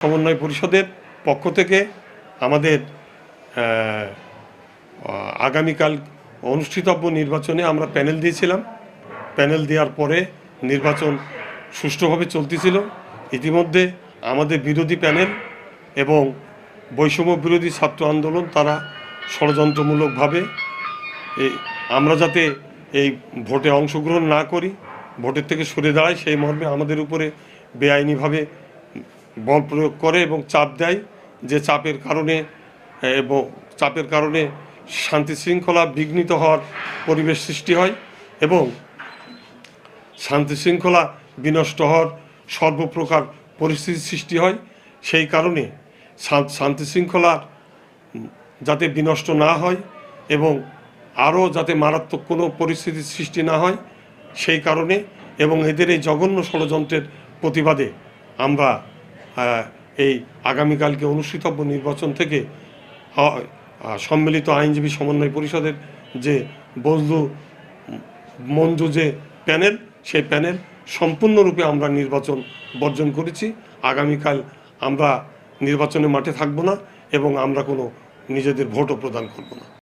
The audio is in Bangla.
সমন্বয় পরিষদের পক্ষ থেকে আমাদের আগামীকাল অনুষ্ঠিতব্য নির্বাচনে আমরা প্যানেল দিয়েছিলাম। প্যানেল দেওয়ার পরে নির্বাচন সুষ্ঠুভাবে চলতেছিল। ইতিমধ্যে আমাদের বিরোধী প্যানেল এবং বৈষম্য বিরোধী ছাত্র আন্দোলন তারা ষড়যন্ত্রমূলকভাবে আমরা যাতে এই ভোটে অংশগ্রহণ না করি, ভোটের থেকে সরে দাঁড়াই সেই মর্মে আমাদের উপরে বেআইনিভাবে বল প্রয়োগ করে এবং চাপ দেয় যে চাপের কারণে এবং চাপের কারণে শান্তি শৃঙ্খলা বিঘ্নিত হওয়ার পরিবেশ সৃষ্টি হয় এবং শান্তি শৃঙ্খলা বিনষ্ট হওয়ার সর্বপ্রকার পরিস্থিতি সৃষ্টি হয়। সেই কারণে শান্তি শৃঙ্খলার যাতে বিনষ্ট না হয় এবং আরও যাতে মারাত্মক কোনো পরিস্থিতির সৃষ্টি না হয়, সেই কারণে এবং এদের এই জঘন্য ষড়যন্ত্রের প্রতিবাদে আমরা এই আগামীকালকে অনুষ্ঠিতব্য নির্বাচন থেকে সম্মিলিত আইনজীবী সমন্বয় পরিষদের যে বজলু মঞ্জু যে প্যানেল, সেই প্যানেল সম্পূর্ণরূপে আমরা নির্বাচন বর্জন করেছি। আগামীকাল আমরা নির্বাচনের মাঠে থাকব না এবং আমরা কোনো নিজেদের ভোটও প্রদান করব না।